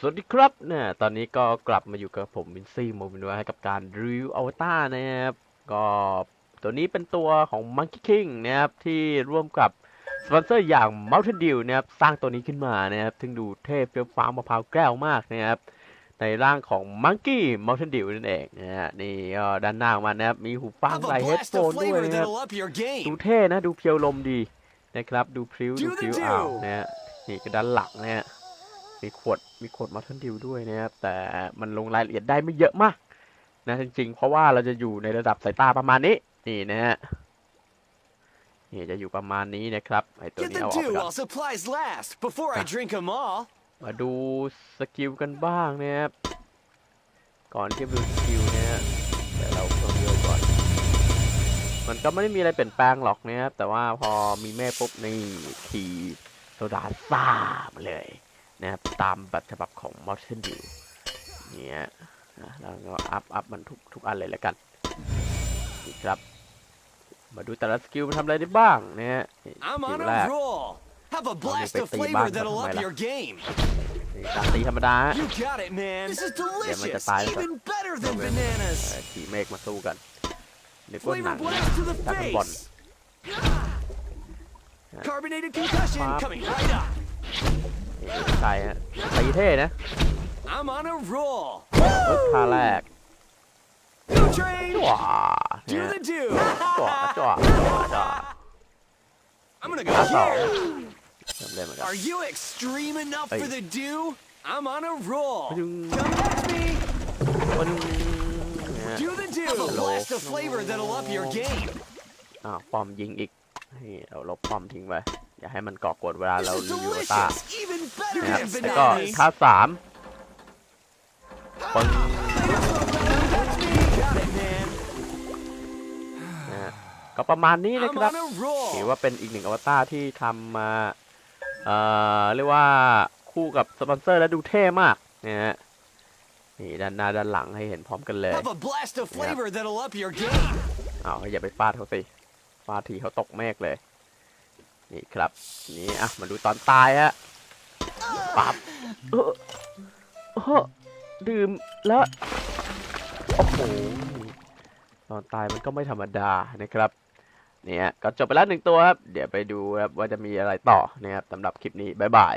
สวัสดีครับเนี่ยตอนนี้ก็กลับมาอยู่กับผมวินซี่โมบินวให้กับการรีวิวอวตารนะครับก็ตัวนี้เป็นตัวของ Monkey King นะครับที่ร่วมกับสปอนเซอร์อย่าง Mountain Dew นะครับสร้างตัวนี้ขึ้นมานะครับซึ่งดูเทพเฟี้ยวฟ้าวมะพร้าวแก้วมากนะครับในร่างของ Monkey Mountain Dew นั่นเองนะฮะนี่ก็ด้านหน้าของมันนะครับมีหูฟัง Have ใส่ a เฮด blast โฟ of นด้วย flavor นะครับ that'll up your ดู game. เท่นะดูเพียวลมดีนะครับดูพริ้ว Do ดู the พริ้ว do อ้าวนะฮะนี่ก็ด้านหลังนะฮะ มีขวดมีขวดมาทันดิวด้วยนะครับ แต่มันลงรายละเอียดได้ไม่เยอะมาก นะจริงๆ เพราะว่าเราจะอยู่ในระดับสายตาประมาณนี้ นี่นะฮะนี่จะอยู่ประมาณนี้นะครับไอตัว Get นี้ the เอาออกไป dew ก่อน while supplies last before I drink them all. มาดูสกิลกันบ้างนะครับก่อนที่จะดูสกิลเนี่ยเดี๋ยวเราเพิ่มเยอะก่อน มันก็ไม่ได้มีอะไรเปลี่ยนแปลงหรอกนะครับแต่ว่าพอมีแม่ปุ๊บนี่ทีโซดาซ่ามาเลย นะครับตามแบบฉบับของ m o เ e n Dew เนี่ยนะแล้วก็อัพอัพมันทุกทุกอันเลยแล้วกันนี่ครับ มาดูแต่ละสกิลมันทำอะไรได้บ้างนะฮะนี่ส I'm กิ on ลแร a ก roll. Have a blast of Only flavor big that'll bang up pa your game. นี่การตีธรรมดาฮะ You got it, man. This is man delicious. tayo sa- Even better than Okay. เอ่ bananas. อขี่เมฆมาสู้กันนึกว่าหนั Flavor ง blast to the ดักบอล face. Carbonated concussion Pop. coming right up. นี่ดูใช่ฮะตีเท่นะ I'm on a roll. ปึ๊บท่าแรก Go train. จ้วเนี่ย Do the do. จ้วจ้วจ้ว I'm gonna ท่า go สอง here. เริ่มเล่นเหมือนกัน Are you extreme enough Hey. for the dew? I'm on a roll. Ba-dum. Come catch me. ปึ้งเนี่ย Do the do. Have a blast of flavor that'll up your game. อ้าวป้อมยิงอีกนี่เราลบป้อมทิ้งไปอย่าให้มันก่อกวนเวลา This เรา is รีวิวตา delicious. Even better นะครับ than แล้วก็ bananas. ท่าสามปึ้ง Catch me. Got it, man. นะฮะก็ประมาณนี้นะ I'm ครับ on a roll. ถือว่าเป็นอีกหนึ่งอวตารที่ทำมาเอ่อเรียกว่าคู่กับสปอนเซอร์และดูเท่มากนะฮะนี่ด้านหน้าด้านหลังให้เห็นพร้อมกันเลย Have a blast of flavor that'll up your game. อ้าวอย่าไปฟาดเขาสิฟาดทีเขาตกเมฆเลย นี่ครับ นี่อะมาดูตอนตายฮะ ปั๊บเออเออดื่มแล้ว โอ้โห ตอนตายมันก็ไม่ธรรมดานะครับ เนี่ย ก็จบไปแล้วหนึ่งตัวครับ เดี๋ยวไปดูครับว่าจะมีอะไรต่อนะครับสำหรับคลิปนี้ บ๊ายบาย